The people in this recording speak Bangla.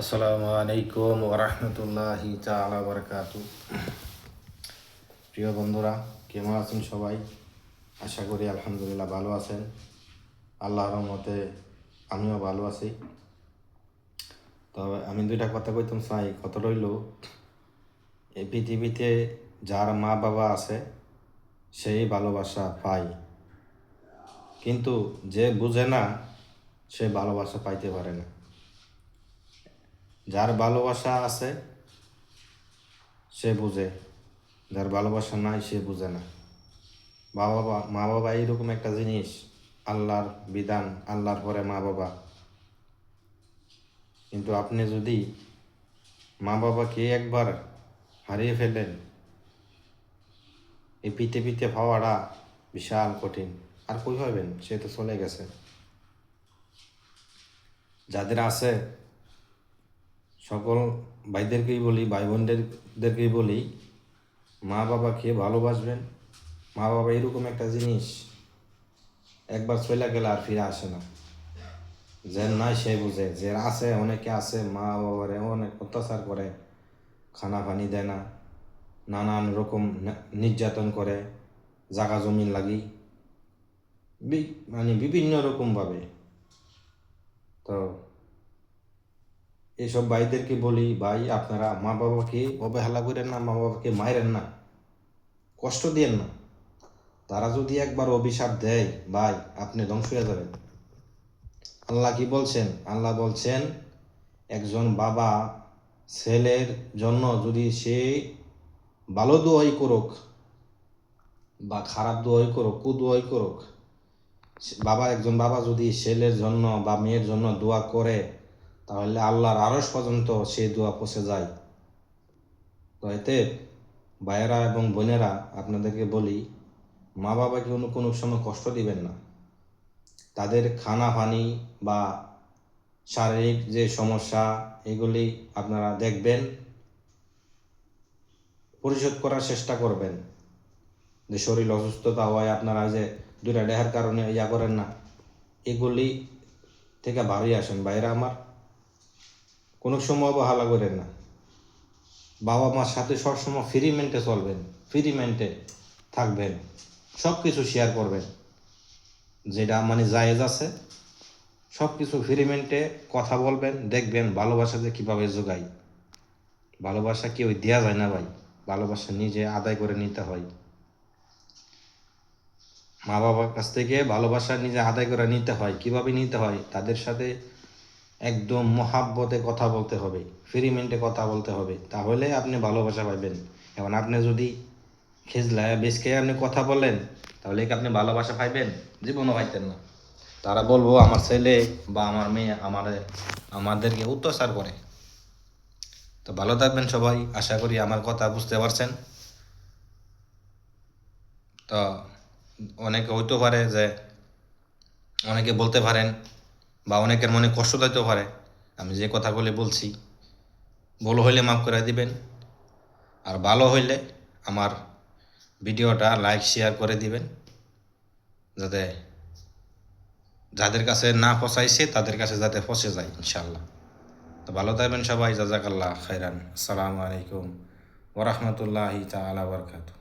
আসসালামু আলাইকুম ওরহমতুল্লাহি তালা বারকাতু। প্রিয় বন্ধুরা, কেমন আছেন সবাই? আশা করি আলহামদুলিল্লাহ ভালো আছেন। আল্লাহর মতে আমিও ভালো আছি। তবে আমি দুইটা কথা কইতাম চাই কত রইল, এই পৃথিবীতে যার মা বাবা আছে, সেই ভালোবাসা পায়। কিন্তু যে বুঝে না, সে ভালোবাসা পাইতে পারে না। যার ভালোবাসা আছে, সে বুঝে। যার ভালোবাসা নাই, সে বুঝে না। বাবা মা বাবা এইরকম একটা জিনিস, আল্লাহর বিধান, আল্লাহর পরে মা বাবা কিন্তু আপনি যদি মা বাবাকে একবার হারিয়ে ফেলেন, এই পিতে পিতে পাওয়াটা বিশাল কঠিন। আর কই হবেন সে তো চলে গেছে। যাদের আছে সকল ভাইদেরকেই বলি ভাই বোনদেরকেই বলি, মা বাবাকে ভালোবাসবেন। মা বাবা এরকম একটা জিনিস একবার চলে গেলে আর ফিরে আসে না। যে নাই সে বুঝে, যে আছে, অনেকে আছে, মা বাবারে অনেক অত্যাচার করে খানা পানি দেয় না, নানান রকম নির্যাতন করে, জাগা জমিন লাগি মানে বিভিন্ন রকমভাবে তো এইসব ভাইদেরকে বলি, ভাই, আপনারা মা বাবাকে অবহেলা করেন না মা বাবাকে মায়েরেন না, কষ্ট দিয়েন না। তারা যদি একবার অভিশাপ দেয়, ভাই, আপনি ধ্বংস হয়ে যাবেন। আল্লাহ কি বলছেন? আল্লাহ বলছেন, একজন বাবা ছেলের জন্য যদি সে ভালো দোয়াই করুক বা খারাপ দোয়াই করুক কু কুদোয়াই করুক, বাবা, একজন বাবা যদি ছেলের জন্য বা মেয়ের জন্য দোয়া করে তাহলে আল্লাহর আরস পর্যন্ত সেই দোয়া পৌঁছে যায়। তো এতে ভাইয়েরা এবং বোনেরা আপনাদেরকে বলি, মা বাবাকে কোনো কোনো সময় কষ্ট দিবেন না। তাদের খানা পানি বা শারীরিক যে সমস্যা, এগুলি আপনারা দেখবেন, পরিশোধ করার চেষ্টা করবেন। যে শরীর অসুস্থতা হয়, আপনারা যে দুইটা দেহার কারণে ইয়া করেন না, এগুলি থেকে ভারী আসেন। বাইরে আমার কোনো সময় অবহেলা করেন না। বাবা মার সাথে সবসময় ফ্রি মেন্টে চলবেন ফ্রি মেন্টে থাকবেন সব কিছু শেয়ার করবেন। যেটা মানে জায়েজ আছে সব কিছু ফ্রি মেন্টে কথা বলবেন, দেখবেন ভালোবাসা যে কীভাবে যোগাই ভালোবাসা কেউ দেওয়া যায় না ভাই, ভালোবাসা নিজে আদায় করে নিতে হয়। মা বাবার কাছ থেকে ভালোবাসা নিজে আদায় করে নিতে হয়, কীভাবে নিতে হয়, তাদের সাথে একদম মহাব্বতে কথা বলতে হবে ফ্রিমেন্টে কথা বলতে হবে, তাহলে আপনি ভালোবাসা পাবেন এখন আপনি যদি খেজলায় বেশ খেয়ে আপনি কথা বলেন তাহলে কি আপনি ভালোবাসা পাইবেন? জীবনও পাইতেন না। তারা বলব, আমার ছেলে বা আমার মেয়ে আমার, আমাদেরকে অত্যাচার করে। তো ভালো থাকবেন সবাই, আশা করি আমার কথা বুঝতে পারছেন। তো অনেকে হইতে পারে যে, অনেকে বলতে পারেন বা অনেকের মনে কষ্ট দিতে পারে। আমি যে কথাগুলি বলছি, ভুল হইলে মাফ করে দিবেন। আর ভালো হইলে আমার ভিডিওটা লাইক, শেয়ার করে দিবেন। যাতে যাদের কাছে না ফসাইছে তাদের কাছে যাতে ফসে যায় ইনশাল্লাহ তো ভালো থাকবেন সবাই। জাজাকাল্লাহ খাইরান আসসালামু আলাইকুম ওরহমতুল্লাহি তালা বরকাতু